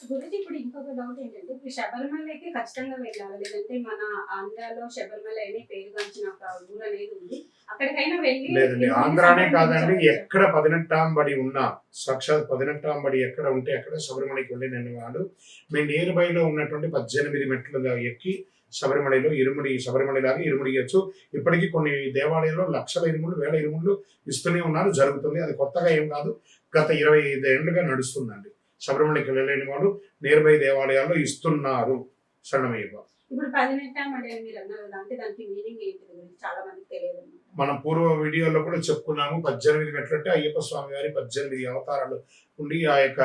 గురించి ఇప్పుడు ఇంకొక డౌట్ ఏంటంటే ఇప్పుడు శబరిమలకి ఖచ్చితంగా వెళ్ళాలి. లేదంటే మన ఆంధ్రాలో శబరిమల అనే పేరుగాంచిన ఒక ఊరు అనేది ఉంది. అక్కడికైనా వెళ్ళి లేదండి ఆంధ్రానే కాదండి. ఎక్కడ పదినెట్టాం బడి ఉన్నా సాక్షాత్ పదినెట్టాం బడి ఎక్కడ ఉంటే అక్కడ శబరిమలకి వెళ్ళి నేను వాడు మీ నియర్ బై లో ఉన్నటువంటి పద్దెనిమిది మెట్లు ఎక్కి శబరిమలలో ఇరుముడి శబరిమల లాగా ఇరుముడి ఇవ్వచ్చు ఇప్పటికీ కొన్ని దేవాలయాల్లో లక్షల ఇరుములు వేల ఇరుములు ఇస్తూనే ఉన్నారు జరుగుతుంది. అది కొత్తగా ఏం కాదు. గత ఇరవై ఐదు ఏళ్ళుగా నడుస్తుందండి. శబరిమలకి వెళ్ళలేని వాళ్ళు నియర్ బై దేవాలయాల్లో ఇస్తున్నారు. శరణమయ్యప్ప. ఇప్పుడు పదినెట్టాం అంటే మీరు అన్నారు కదా అంటే దానికి మీనింగ్ ఏంటి గురించి చాలా మందికి తెలియదు అన్నమాట. మనం పూర్వ వీడియోలో కూడా చెప్పుకున్నాము పద్దెనిమిది మెట్లు అంటే అయ్యప్ప స్వామి వారి పద్దెనిమిది అవతారాలు ఉండి ఆ యొక్క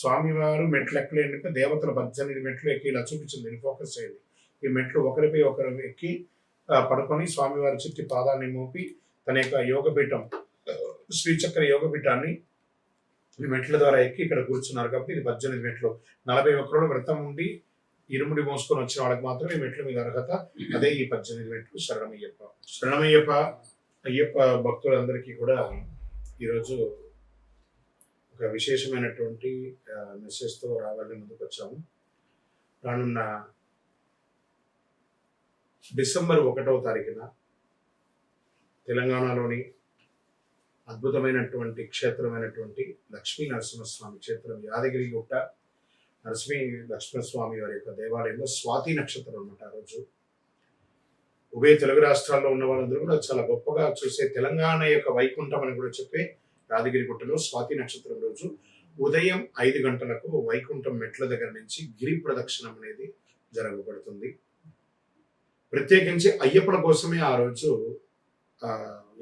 స్వామివారు మెట్లు ఎక్కలేక దేవతల పద్దెనిమిది మెట్లు ఎక్కి ఇలా చూపించింది. ఫోకస్ చేయండి. ఈ మెట్లు ఒకరిపై ఒకరు ఎక్కి పడుకొని స్వామివారి చుట్టి పాదాన్ని మోపి తన యొక్క యోగపీఠం శ్రీచక్ర యోగపీఠాన్ని మెట్ల ద్వారా ఎక్కి ఇక్కడ కూర్చున్నారు కాబట్టి ఇది పద్దెనిమిది మెట్లు నలభై ఒక్కరు వ్రతం ఉండి ఇరుముడి మోసుకొని వచ్చిన వాళ్ళకి మాత్రమే ఈ మెట్ల మీద అర్హత. అదే ఈ పద్దెనిమిది మెట్లు శరణమయ్యప్ప. శరణమయ్యప్ప అయ్యప్ప భక్తులందరికీ కూడా ఈరోజు ఒక విశేషమైనటువంటి మెసేజ్తో రావాలని ముందుకు వచ్చాము. రానున్న డిసెంబర్ ఒకటవ తారీఖున తెలంగాణలోని అద్భుతమైనటువంటి క్షేత్రమైనటువంటి లక్ష్మీ నరసింహస్వామి క్షేత్రం యాదగిరి గుట్ట. నరసింహ లక్ష్మణస్వామి వారి యొక్క దేవాలయంలో స్వాతి నక్షత్రం అనమాట ఆ రోజు. ఉభయ తెలుగు రాష్ట్రాల్లో ఉన్న వాళ్ళందరూ కూడా చాలా గొప్పగా చూసే తెలంగాణ యొక్క వైకుంఠం అని కూడా చెప్పే యాదగిరి గుట్టలో స్వాతి నక్షత్రం రోజు ఉదయం ఐదు గంటలకు వైకుంఠం మెట్ల దగ్గర నుంచి గిరి ప్రదక్షిణం అనేది జరగబడుతుంది. ప్రత్యేకించి అయ్యప్పల కోసమే ఆ రోజు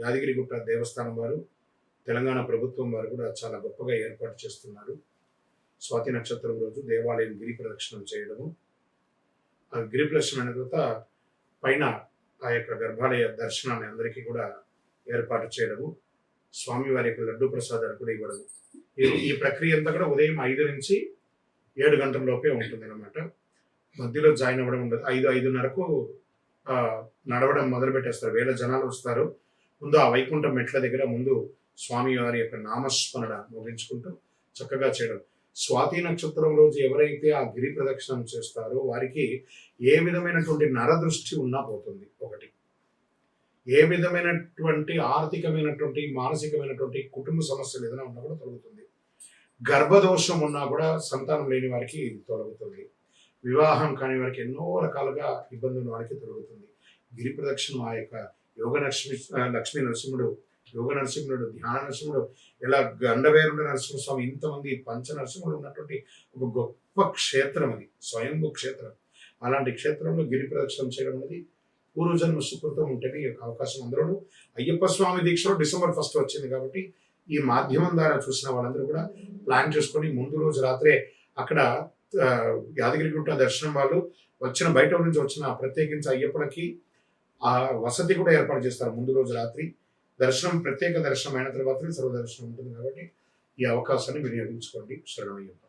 యాదగిరిగుట్ట దేవస్థానం వారు తెలంగాణ ప్రభుత్వం వారు కూడా చాలా గొప్పగా ఏర్పాటు చేస్తున్నారు. స్వాతి నక్షత్రం రోజు దేవాలయం గిరి ప్రదక్షిణం చేయడము. ఆ గిరి ప్రదక్షిణ అయిన తర్వాత పైన ఆ యొక్క గర్భాలయ దర్శనాన్ని అందరికీ కూడా ఏర్పాటు చేయడము. స్వామివారి యొక్క లడ్డు ప్రసాదాలు కూడా ఇవ్వడము. ఈ- ఈ ప్రక్రియ అంతా కూడా ఉదయం ఐదు నుంచి ఏడు గంటల లోపే ఉంటుంది అనమాట మధ్యలో జాయిన్ అవ్వడం ఉండదు. ఐదు ఐదున్నరకు నడవడం మొదలు పెట్టేస్తారు వేల జనాలు వస్తారు. ముందు ఆ వైకుంఠం మెట్ల దగ్గర ముందు స్వామి వారి యొక్క నామస్మరణ ముగించుకుంటూ చక్కగా చేయడం. స్వాతి నక్షత్రం రోజు ఎవరైతే ఆ గిరి ప్రదక్షిణం చేస్తారో వారికి ఏ విధమైనటువంటి నరదృష్టి ఉన్నా పోతుంది ఒకటి. ఏ విధమైనటువంటి ఆర్థికమైనటువంటి మానసికమైనటువంటి కుటుంబ సమస్యలు ఏదైనా ఉన్నా కూడా తొలగుతుంది. గర్భదోషం ఉన్నా కూడా సంతానం లేని వారికి తొలగుతుంది. వివాహం కాని వారికి ఎన్నో రకాలుగా ఇబ్బందులు వారికి తొలగుతుంది. గిరి ప్రదక్షిణం ఆ యొక్క యోగ లక్ష్మి లక్ష్మీ నరసింహుడు యోగ నరసింహుడు ధ్యాన నరసింహుడు ఇలా గండవేరుండ నరసింహస్వామి ఇంతమంది పంచ నరసింహుడు ఉన్నటువంటి ఒక గొప్ప క్షేత్రం అది స్వయంభూ క్షేత్రం. అలాంటి క్షేత్రంలో గిరి ప్రదక్షిణం చేయడం అనేది పూర్వజన్మ సుకృతం ఉంటేనే ఈ యొక్క అవకాశం అందరూ అయ్యప్ప స్వామి దీక్షలో డిసెంబర్ ఫస్ట్ వచ్చింది కాబట్టి ఈ మాధ్యమం ద్వారా చూసిన వాళ్ళందరూ కూడా ప్లాన్ చేసుకొని ముందు రోజు రాత్రే అక్కడ ఆ, యాదగిరిగుట్ట దర్శనం వాళ్ళు వచ్చిన బయట నుంచి వచ్చిన ప్రత్యేకించి అయ్యప్పలకి ఆ వసతి కూడా ఏర్పాటు చేస్తారు ముందు రోజు రాత్రి. దర్శనం ప్రత్యేక దర్శనం అయిన తర్వాత సర్వ దర్శనం ఉంటుంది కాబట్టి ఈ అవకాశాన్ని వినియోగించుకోండి. శరణయ్యప్ప